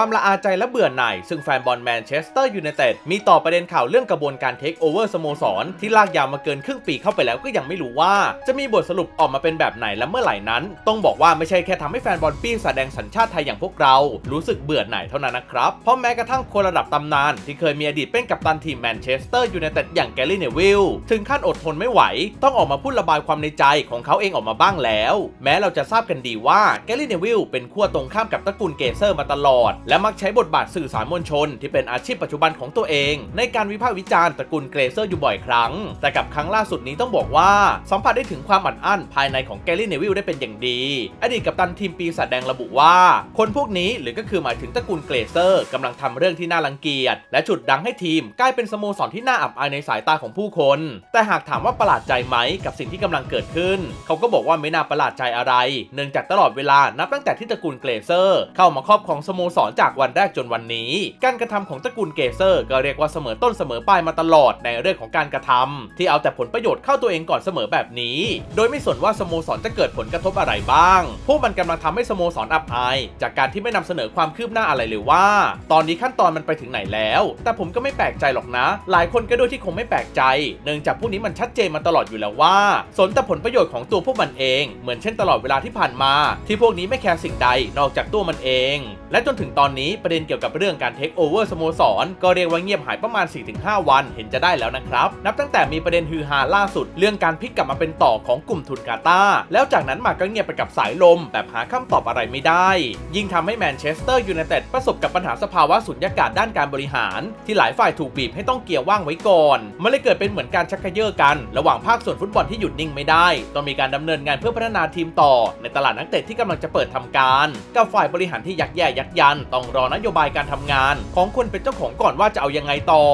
ความละอาใจและเบื่อหน่าย ซึ่งแฟนบอลแมนเชสเตอร์ยูไนเต็ดมีต่อประเด็นข่าวเรื่องกระบวนการเทคโอเวอร์สโมสร ที่ลากยาวมาเกินครึ่งปีเข้าไปแล้วก็ยังไม่รู้ว่า จะมีบทสรุปออกมาเป็นแบบไหนและเมื่อไหร่นั้น ต้องบอกว่าไม่ใช่แค่ทำให้แฟนบอลปีศาจแดงสัญชาติไทยอย่างพวกเรา รู้สึกเบื่อหน่ายเท่านั้นนะครับเพราะแม้กระทั่งคนระดับตำนาน ที่เคยมีอดีตเป็นกัปตันทีมแมนเชสเตอร์ยูไนเต็ดอย่างแกลลี่เนวิลถึงขั้นอดทนไม่ไหว ต้องออกมาพูดระบายความในใจของเขาเองออกมาบ้างแล้ว แม้เราจะทราบกันดีว่าแกลลี่เนวิลเป็นขั้วตรงข้ามกับตระกูลเกเซอร์มาตลอดและมักใช้บทบาทสื่อสารมวลชน ที่เป็นอาชีพปัจจุบันของตัวเอง ในการวิพากษ์วิจารณ์ตระกูลเกรเซอร์อยู่บ่อยครั้ง แต่กับครั้งล่าสุดนี้ต้องบอกว่า สัมผัสได้ถึงความอัดอั้นภายในของแกลลี่เนวิลได้เป็นอย่างดี อดีตกัปตันทีมปีศาจแดงระบุว่า คนพวกนี้หรือก็คือหมายถึงตระกูลเกรเซอร์กำลังทำเรื่องที่น่ารังเกียจและจุดดังให้ทีมกลายเป็นสโมสรที่น่าอับอายในสายตาของผู้คน แต่หากถามว่าประหลาดใจไหมกับสิ่งที่กำลังเกิดขึ้น เขาก็บอกว่าไม่น่าประหลาดใจอะไร เนื่องจากตลอดเวลานับตั้งแต่ที่ตระกูลเกรเซอร์ เข้ามาครอบครองสโมสรจากวันแรกจนวันนี้ การกระทำของตระกูลเกเซอร์ก็เรียกว่าเสมอต้นเสมอปลายมาตลอดในเรื่องของการกระทำที่เอาแต่ผลประโยชน์เข้าตัวเองก่อนเสมอแบบนี้ โดยไม่สนว่าสโมสรจะเกิดผลกระทบอะไรบ้าง พวกมันกำลังทำให้สโมสรอับอาย จากการที่ไม่นำเสนอความคืบหน้าอะไรเลยว่า ตอนนี้ขั้นตอนมันไปถึงไหนแล้ว แต่ผมก็ไม่แปลกใจหรอกนะ หลายคนก็ด้วยที่คงไม่แปลกใจ เนื่องจากพวกนี้มันชัดเจนมาตลอดอยู่แล้วว่า สนแต่ผลประโยชน์ของตัวพวกมันเอง เหมือนเช่นตลอดเวลาที่ผ่านมา ที่พวกนี้ไม่แคร์สิ่งใดนอกจากตัวมันเอง และจนถึงตอนนี้ประเด็นเกี่ยวกับเรื่องการเทคโอเวอร์สโมสรก็เรียกว่าเงียบหายประมาณ 4-5 วันเห็นจะได้แล้วนะครับนับตั้งแต่มีประเด็นฮือฮาล่าสุด เรื่องการพลิกกลับมาเป็นต่อของกลุ่มทุนกาตาแล้วจากนั้นมาก็เงียบไปกับสายลม แบบหาคำตอบอะไรไม่ได้ ยิ่งทำให้แมนเชสเตอร์ยูไนเต็ดประสบกับปัญหาสภาวะสุญญากาศด้านการบริหาร ที่หลายฝ่ายถูกบีบให้ต้องเกียร์ว่างไว้ก่อนมันเลยเกิดเป็นเหมือนการชักกระเยาะกัน ระหว่างภาคส่วนฟุตบอลที่หยุดนิ่งไม่ได้ ต้องมีการดำเนินงานเพื่อพัฒนาทีมต่อ ในตลาดนักเตะที่กำลังจะเปิดทำการกับฝ่ายบริหารที่ยักแย่ยักยันต้องรอนโยบายการทำงาน ของคนเป็นเจ้าของก่อนว่าจะเอายังไงต่อ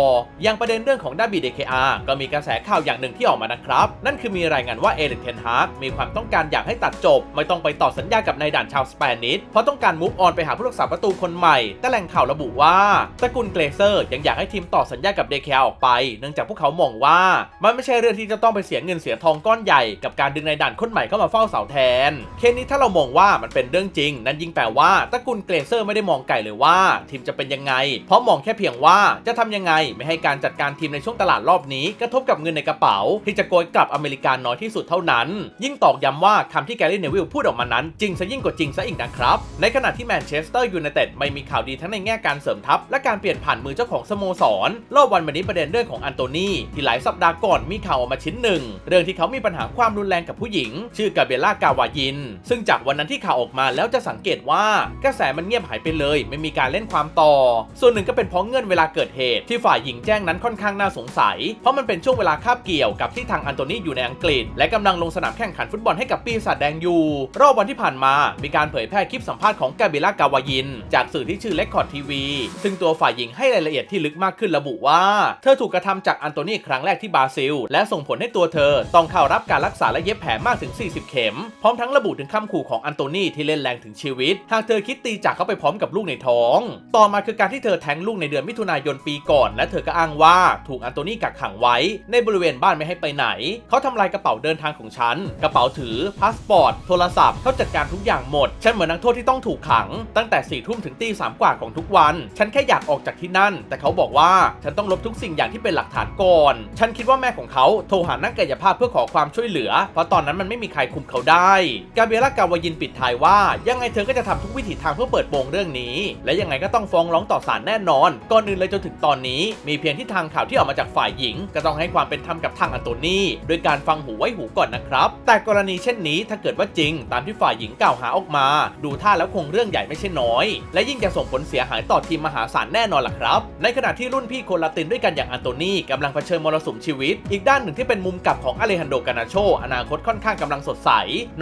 อย่างประเด็นเรื่องของดาบิเดเคอาก็มีกระแสข่าวอย่างหนึ่งที่ออกมานะครับ นั่นคือมีรายงานว่าเอเลนเทนฮาร์กมีความต้องการอยากให้ตัดจบ ไม่ต้องไปต่อสัญญากับนายด่านชาวสเปนิชเพราะต้องการมูฟออนไปหาผู้รักษาประตูคนใหม่ แต่แหล่งข่าวระบุว่าตระกูลเกรเซอร์ยังอยากให้ทีมต่อสัญญากับเดคออกไป เนื่องจากพวกเขามองว่า มันไม่ใช่เรื่องที่จะต้องไปเสียเงินเสียทองก้อนใหญ่กับการดึงนายด่านคนใหม่เข้ามาเฝ้าเสาแทน เคสนี้ถ้าเรามองว่ามันเป็นเรื่องจริง นั่นยิ่งแปลว่าตระกูลเกรเซอร์ไม่ได้มองไกลเลยว่าทีมจะเป็นยังไง เพราะมองแค่เพียงว่าจะทำยังไงไม่ให้การจัดการทีมในช่วงตลาดรอบนี้กระทบกับเงินในกระเป๋า ที่จะโกยกลับอเมริกาน้อยที่สุดเท่านั้น ยิ่งตอกย้ำว่าคำที่แกรี่เนวิลพูดออกมานั้น จริงซะยิ่งกว่าจริงซะอีกนะครับในขณะที่แมนเชสเตอร์ยูไนเต็ดไม่มีข่าวดีทั้งในแง่การเสริมทัพ และการเปลี่ยนผ่านมือเจ้าของสโมสรรอบวันวันนี้ประเด็นเรื่องของอันโตนีที่หลายสัปดาห์ก่อนมีข่าวออกมาชิ้นหนึ่งเรื่องที่เขามีปัญหาความรุนแรงกับผู้หญิง ชื่อกาเบล่ากาวายิน ซึ่งจากวันนั้นที่ข่าวออกมาแล้วจะสังเกตว่ากระแสมันเงียบหายไปเลยไม่มีการเล่นความต่อ ส่วนหนึ่งก็เป็นเพราะเงื่อนเวลาเกิดเหตุที่ฝ่ายหญิงแจ้งนั้นค่อนข้างน่าสงสัย เพราะมันเป็นช่วงเวลาคาบเกี่ยวกับที่ทางอันโตนีอยู่ในอังกฤษ และกำลังลงสนามแข่งขันฟุตบอลให้กับปีศาจแดงอยู่ รอบวันที่ผ่านมา มีการเผยแพร่คลิปสัมภาษณ์ของกาเบล่ากาวายิน จากสื่อที่ชื่อเลคคอร์ดทีวีซึ่งตัวฝ่ายหญิงให้รายละเอียดที่ลึกมากขึ้นระบุว่า เธอถูกกระทำจากอันโตนีครั้งแรกที่บราซิล และส่งผลให้ตัวเธอต้องเข้ารับการรักษาและเย็บแผลมากถึง 40 เข็ม พร้อมทั้งระบุถึงคำขู่ของอันโตนีที่เล่นแรงถึงชีวิต หากเธอคิดตีจากเขาไปพร้อมกับลูกในท้อง ต่อมาคือการที่เธอแท้งลูกในเดือนมิถุนายนปีก่อน และเธอก็อ้างว่าถูกอันโตนีกักขังไว้ ในบริเวณบ้านไม่ให้ไปไหน เขาทำลายกระเป๋าเดินทางของฉัน กระเป๋าถือ พาสปอร์ต โทรศัพท์เขาจัดการทุกอย่างหมด ฉันเหมือนนักโทษที่ต้องถูกขัง ตั้งแต่สี่ทุ่มถึงตีสามกว่าของทุกวัน ฉันแค่อยากออกจากที่นั่น แต่เขาบอกว่าฉันต้องลบทุกสิ่งอย่างที่เป็นหลักฐานก่อน ฉันคิดว่าแม่ของเขาโทรหานักกายภาพเพื่อขอความช่วยเหลือ เพราะตอนนั้นมันไม่มีใครคุมเขาได้ กาเบล่ากาวายินปิดท้ายว่า ยังไงเธอก็จะทำทุกวิถีทางเพื่อเปิดโปงเรื่องนี้และยังไงก็ต้องฟ้องร้องต่อศาลแน่นอน ก่อนอื่นเลยจนถึงตอนนี้ มีเพียงที่ทางข่าวที่ออกมาจากฝ่ายหญิง ก็ต้องให้ความเป็นธรรมกับทางอันโตนีโดยการฟังหูไว้หูก่อนนะครับ แต่กรณีเช่นนี้ถ้าเกิดว่าจริง ตามที่ฝ่ายหญิงกล่าวหาออกมา ดูท่าแล้วคงเรื่องใหญ่ไม่ใช่น้อย และยิ่งจะส่งผลเสียหายต่อทีมมหาศาลแน่นอนล่ะครับ ในขณะที่รุ่นพี่คนละตินด้วยกันอย่างอันโตนีกำลังเผชิญมรสุมชีวิต อีกด้านหนึ่งที่เป็นมุมกลับของอเลฮันโดกานาโชอนาคตค่อนข้างกำลังสดใส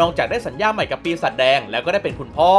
นอกจากได้สัญญาใหม่กับปีศาจแดง แล้วก็ได้เป็นคุณพ่อ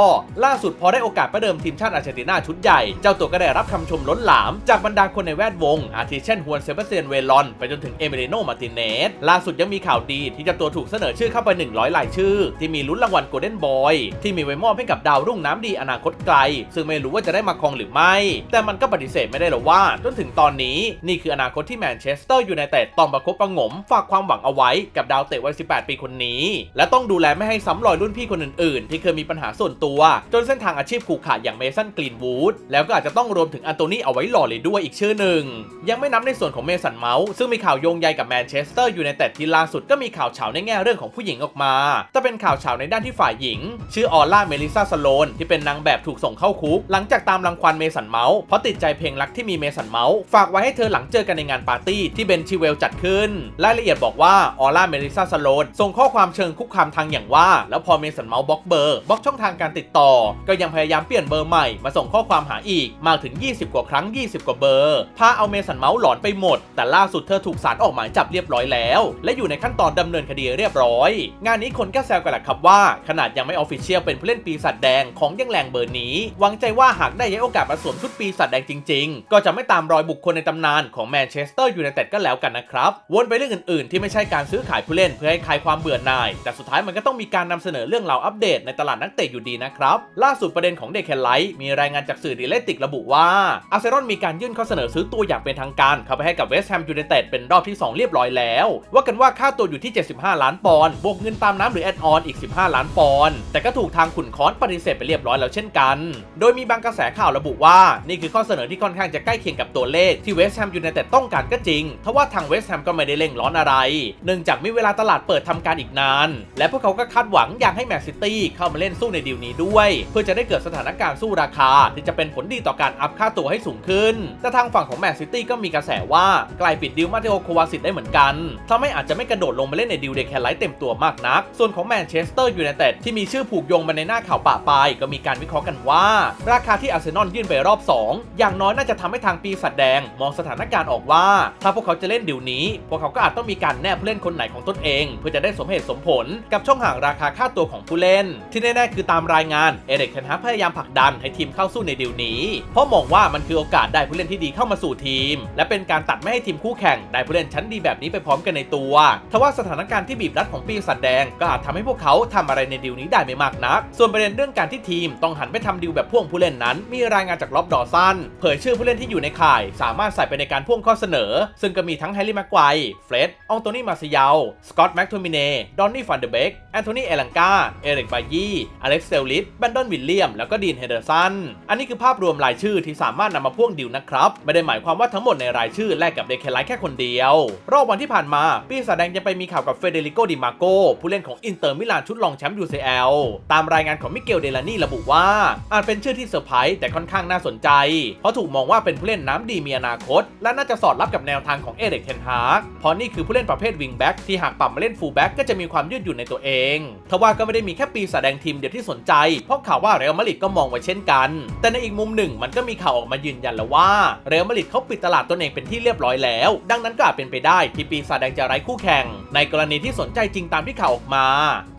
ล่าสุดพอได้โอกาสประเดิมทีมชาติอาร์เจนตินาชุดใหญ่ เจ้าตัวก็ได้รับคำชมล้นหลาม จากบรรดาคนในแวดวง อาทิเช่นฮวนเซบเตียนเวลอน ไปจนถึงเอเมเรโนมาติเนสล่าสุดยังมีข่าวดีที่เจ้าตัวถูกเสนอชื่อเข้าไป 100รายชื่อ ที่มีลุ้นรางวัลโกลเด้นบอยที่มีไว้มอบให้กับดาวรุ่งน้ำดีอนาคตไกล ซึ่งไม่รู้ว่าจะได้มาครองหรือไม่ แต่มันก็ปฏิเสธไม่ได้หรอกว่า จนถึงตอนนี้นี่คืออนาคตที่แมนเชสเตอร์อยูไนเต็ดต้องประคบประงม ฝากความหวังเอาไว้กับดาวเตะวัย 18 ปีคนนี้ และต้องดูแลไม่ให้ซ้ำรอยรุ่นพี่คนอื่นๆ ที่เคยมีปัญหาส่วนตัว จนเส้นทางอาชีพขูกขาดอย่างมสันกรีนวูดแล้วก็อาจจะต้องรวมถึงอันโตนีเอาไว้หล่อเลยด้วยอีกชื่อหนึ่ง ยังไม่นับในส่วนของเมสันเมาส์ซึ่งมีข่าวโยงใยกับแมนเชสเตอร์อยูไนเต็ดที่ล่าสุดก็มีข่าวเฉาในแง่เรื่องของผู้หญิงออกมา แต่เป็นข่าวเฉาในด้านที่ฝ่ายหญิง ชื่อออล่าเมลิซาสโลนที่เป็นนางแบบถูกส่งเข้าคุก หลังจากตามรังควานเมสันเมาส์เพราะติดใจเพลงรักที่มีเมสันเมาส์ฝากไว้ให้เธอหลังเจอกันในงานปาร์ตี้ที่เบนชิเวลจัดขึ้นรายละเอียดบอกว่าออล่าเมลิซาสโลนส่งข้อความเชิงคุกคามทางอย่างว่า แล้วพอเมสันเมาส์บล็อกเบอร์บล็อกช่องทางการติดต่อ ก็ยังพยายามเปลี่ยนเบอร์ใหม่มาส่งข้อความหาอีกมากถึง 20 กว่าครั้ง 20 กว่าเบอร์พาเอาเมสันเมาส์หลอนไปหมด แต่ล่าสุดเธอถูกศาลออกหมายจับเรียบร้อยแล้ว และอยู่ในขั้นตอนดำเนินคดีเรียบร้อย งานนี้คนก็แซวกันแหละครับว่า ขนาดยังไม่ออฟฟิเชียลเป็นผู้เล่นปีศาจแดงของยังแรงเบอร์นี้หวังใจว่าหากได้ย้ายโอกาสมาสวมชุดปีศาจแดงจริง ๆ ก็จะไม่ตามรอยบุคคลในตำนานของแมนเชสเตอร์ยูไนเต็ดก็แล้วกันนะครับวนไปเรื่องอื่นๆ ที่ไม่ใช่การซื้อขายผู้เล่นเพื่อให้คลายความเบื่อหน่าย แต่สุดท้ายมันก็ต้องมีการนำเสนอเรื่องราวอัปเดตในตลาดนักเตะอยู่ดีนะครับล่าสุดประเด็นของเดคแคนไลมีรายงานจากสื่อดีเลติกระบุว่าอาร์เซนอลมีการยื่นข้อเสนอซื้อตัวอย่างเป็นทางการเข้าไปให้กับเวสต์แฮมยูไนเต็ดเป็นรอบที่ 2 เรียบร้อยแล้ว ว่ากันว่าค่าตัวอยู่ที่ 75 ล้านปอนด์บวกเงินตามน้ำหรือแอดออนอีก 15 ล้านปอนด์แต่ก็ถูกทางขุนค้อนปฏิเสธไปเรียบร้อยแล้วเช่นกัน โดยมีบางกระแสข่าวระบุว่านี่คือข้อเสนอที่ค่อนข้างจะใกล้เคียงกับตัวเลขที่เวสต์แฮมยูไนเต็ดต้องการก็จริงทว่าทางเวสต์แฮมก็ไม่ได้เร่งร้อนอะไร เนื่องจากมีเวลาตลาดเปิดทำการอีกนาน และพวกเขาก็คาดหวังอยากให้แมนซิตี้เข้ามาเล่นสู้ในดีลนี้ด้วย เพื่อจะได้เกิดสถานการณ์สู้ราคาที่จะเป็นผลดีต่อการอัพค่าตัวให้สูงขึ้น แต่ทางฝั่งของแมนซิตี้ก็มีกระแสว่าใกล้ปิดดีลมาเตโอโควาสิตได้เหมือนกันทำให้อาจจะไม่กระโดดลงมาเล่นในดีลเดคแคไลท์เต็มตัวมากนัก ส่วนของแมนเชสเตอร์ยูไนเต็ดที่มีชื่อผูกโยงมาในหน้าข่าวป่าไป ก็มีการวิเคราะห์กันว่า ราคาที่อาร์เซนอลยื่นไปรอบ 2 อย่างน้อยน่าจะทำให้ทางปีศาจแดง มองสถานการณ์ออกว่า ถ้าพวกเขาจะเล่นดีลนี้ พวกเขาก็อาจต้องมีการแนบผู้เล่นคนไหนของตนเอง เพื่อจะได้สมเหตุสมผลกับช่องห่างราคาค่าตัวของผู้เล่น ที่แน่ๆคือตามรายงานเอเด็กเทนฮาพยายามผลักดันให้ทีมเข้าสู้ในดีลนี้ เพราะมองว่ามันคือโอกาสได้ผู้เล่นที่ดีเข้ามาสู่ทีม และเป็นการตัดไม่ให้ทีมคู่แข่งได้ผู้เล่นชั้นดีแบบนี้ไปพร้อมกันในตัวทว่าสถานการณ์ที่บีบรัดของปีศาจแดง ก็อาจทำให้พวกเขาทำอะไรในดีลนี้ได้ไม่มากนัก ส่วนประเด็นเรื่องการที่ทีมต้องหันไปทำดีลแบบพ่วงผู้เล่นนั้น มีรายงานจากล็อบดอสันเผยชื่อผู้เล่นที่อยู่ในข่าย สามารถใส่ไปในการพ่วงข้อเสนอ ซึ่งก็มีทั้งแฮร์รี่แม็กไกวร์เฟร็ดอองโตนี่มาซิยาลสกอตต์แม็กโทมิเน่ดอนนี่ฟันเดเบกแอนโทนีเอลังกาเอริกบายี่อเล็กซ์เซลลิสแบนดอนวิลเลียมแล้วก็ดีนเฮเดอร์สัน อันนี้คือภาพรวมรายชื่อที่สามารถนำมาพ่วงดีลนะครับ ไม่ได้หมายความว่าทั้งหมดในรายชื่อแลกกับเดคเคไลท์แค่คนเดียว รอบวันที่ผ่านมาปีศาจแดงยังไปมีข่าวกับเฟเดริโกดิมาโกผู้เล่นของอินเตอร์มิลานชุดรองแชมป์ UCL ตามรายงานของมิเกลเดลานี่ระบุว่าอาจเป็นชื่อที่เซอร์ไพรส์แต่ค่อนข้างน่าสนใจ เพราะถูกมองว่าเป็นผู้เล่นน้ำดีมีอนาคต และน่าจะสอดรับกับแนวทางของเอเด็กเทนฮากเพราะนี่คือผู้เล่นประเภทวิงแบ็กที่หากปรับมาเล่นฟูลแบ็กก็จะมีความยืดหยุ่นในตัวเองทว่าก็ไม่ได้มีแค่ปีศาจแดงทีมเดียวที่สนใจเพราะข่าวว่าเรอัลมาดริดก็มองไว้เช่นกัน แต่ในอีกมุมหนึ่งมันก็มีข่าวออกมายืนยันแล้วว่าเรอัลมาดริดเขาปิดตลาดตนเองเป็นที่เรียบร้อยแล้ว ดังนั้นก็อาจเป็นไปได้ที่ปีศาจแดงจะไร้คู่แข่ง ในกรณีที่สนใจจริงตามที่ข่าวออกมา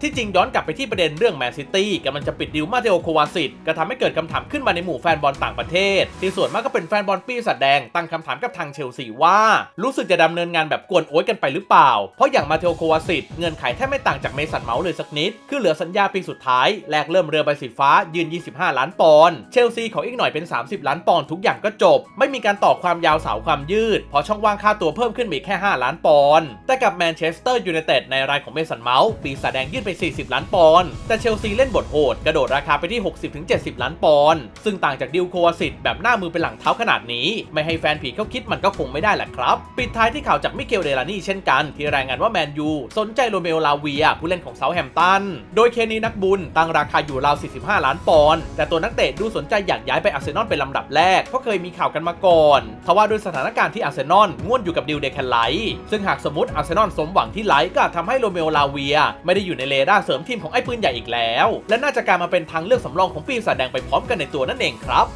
ที่จริงย้อนกลับไปที่ประเด็นเรื่องแมนซิตี้กำลังจะปิดดิวมาเตโอโควาสิตก็ทำให้เกิดคำถามขึ้นมาในหมู่แฟนบอลต่างประเทศ ที่ส่วนมากก็เป็นแฟนบอลปีศาจแดงตั้งคำถามกับทางเชลซีว่า รู้สึกจะดำเนินงานแบบกวนโอยกันไปหรือเปล่า เพราะอย่างมาเตโอโควาสิตเงื่อนไขแทบไม่ต่างจากเมสันเมาส์เลยสักนิด คือเหลือสัญญาปีสุดท้ายแลกเริ่มเรือใบสีฟ้ายืน 25 ล้านปอนด์เชลซีขออีกหน่อยเป็น 30 ล้านปอนด์ทุกอย่างก็จบ ไม่มีการต่อความยาวสาวความยืด เพราะช่องว่างค่าตัวเพิ่มขึ้นมีแค่ 5 ล้านปอนด์แต่กับแมนเชสเตอร์ยูไนเต็ดในรายของเมสันเมาส์ปีศาจแดงยื่นไป 40 ล้านปอนด์แต่เชลซีเล่นบทโหดกระโดดราคาไปที่ 60-70 ล้านปอนด์ซึ่งต่างจากดิวโควาสิตแบบหน้ามือเป็นหลังเท้าขนาดนี้ ไม่ให้แฟนผีเขาคิดมันก็คงไม่ได้แหละครับ ปิดท้ายที่ข่าวจากมิเกลเดลานี่เช่นกัน ที่รายงานว่าแมนยูสนใจโรเมโอลาเวียผู้เล่นของเซาแฮมป์ตันโดยเคนีนักบุญตั้งราคาอยู่ราว 45 ล้านปอนด์แต่ตัวนักเตะดูสนใจอยากย้ายไปอาร์เซนอลเป็นลำดับแรก เพราะเคยมีข่าวกันมาก่อนทว่าด้วยสถานการณ์ที่อาร์เซนอลง่วนอยู่กับดิวเดคแคนไลท์ซึ่งหากสมมติอาร์เซนอลสมหวังที่ไลท์ก็อาจทำให้โรเมโอลาเวีย ไม่ได้อยู่ในเรดาร์เสริมทีมของไอ้ปืนใหญ่อีกแล้ว และน่าจะกลายมาเป็นทางเลือกสำรองของปีศาจแดงไปพร้อมกันในตัวนั่นเองครับ